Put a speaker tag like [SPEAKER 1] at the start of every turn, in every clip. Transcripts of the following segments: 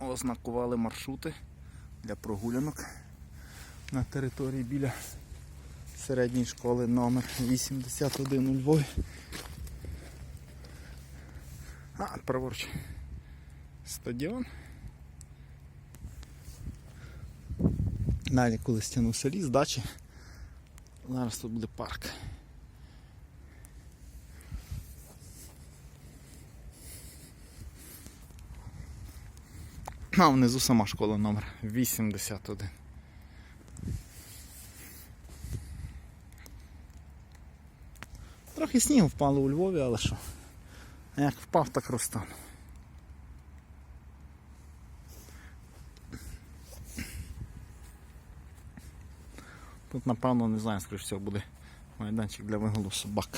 [SPEAKER 1] ознакували маршрути для прогулянок на території біля середньої школи номер 81 у Львові. А, праворуч. Стадіон. Далі колись тягнувся ліс, дачі. Зараз тут буде парк. А внизу сама школа номер 81. Трохи снігу впало у Львові, але що? Як впав, так розтану. Тут, напевно, не знаю, скоріш всього буде майданчик для вигулу собак.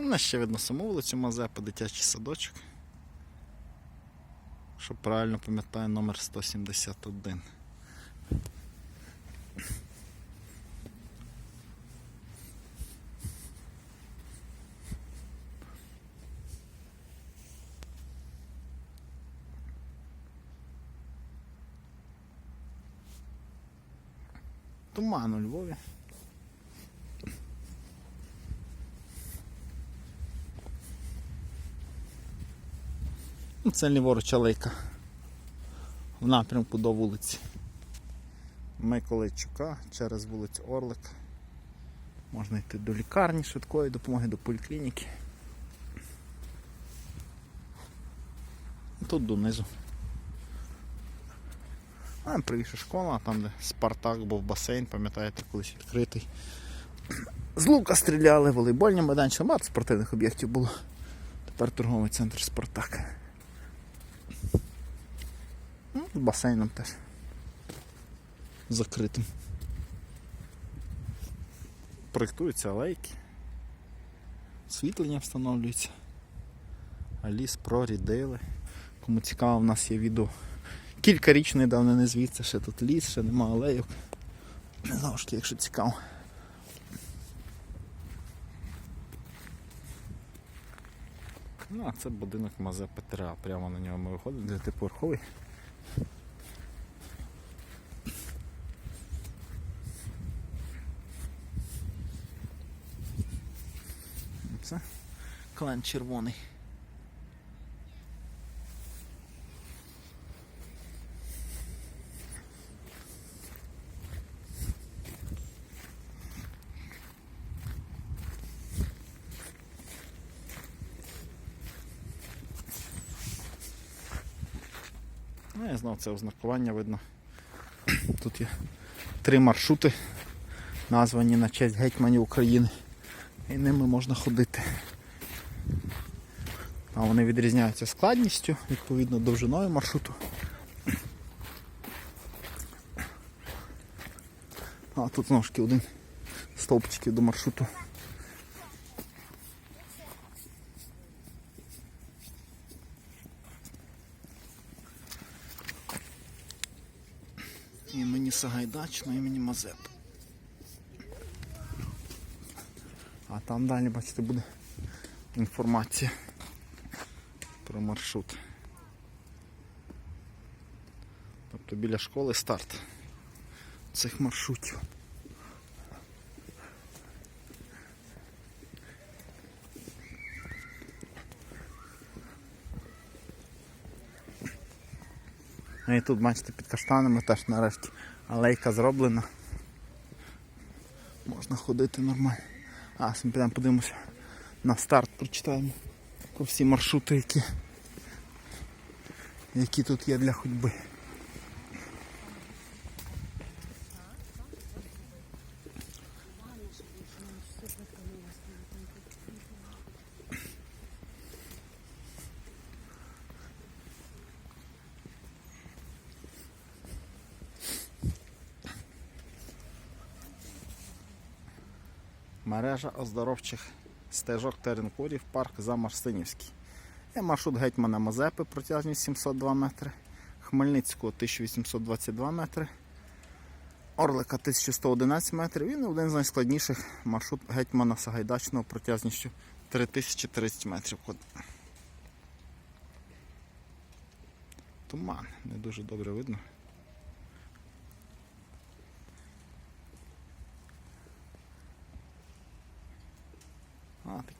[SPEAKER 1] У нас ще видно саму вулицю Мазепи, дитячий садочок. Що правильно пам'ятаю номер 171. Туман у Львові. Це ліворуч алейка в напрямку до вулиці Миколайчука через вулицю Орлик. Можна йти до лікарні швидкої допомоги, до поліклініки. Тут донизу. А привіше школа, там де Спартак був басейн, пам'ятаєте, колись відкритий. З лука стріляли, волейбольні майданчики, багато спортивних об'єктів було. Тепер торговий центр Спартак. Басейном теж. Закритим. Проєктуються алейки. Світлення встановлюється. А ліс прорідили. Кому цікаво, в нас є відео. Кількарічної давнини звідси, ще тут ліс, ще нема алейок. Знову ж таки, якщо цікаво. Ну, а це будинок Мазе Петра. Прямо на нього ми виходимо, дев'ятиповерховий. Це клен червоний. Ну, я знав це ознакування видно. Тут є три маршрути, названі на честь гетьманів України. І ними можна ходити. А вони відрізняються складністю, відповідно довжиною маршруту. А тут таки один стовпчиків до маршруту. Імені Сагайдачного, імені Мазепи. А там далі, бачите, буде інформація про маршрут. Тобто біля школи старт цих маршрутів. Ну і тут, бачите, під каштанами теж нарешті алейка зроблена. Можна ходити нормально. А, ми підемо подивимося на старт, прочитаємо про всі маршрути, які, які тут є для ходьби. Мережа оздоровчих стежок теренкурів, парк Замарсинівський. Є маршрут гетьмана Мазепи протяжність 702 метри. Хмельницького 1822 метри. Орлика 1111 метрів. Він один з найскладніших маршрут гетьмана Сагайдачного протяжністю 3030 метрів. Туман, не дуже добре видно. Ah, tem.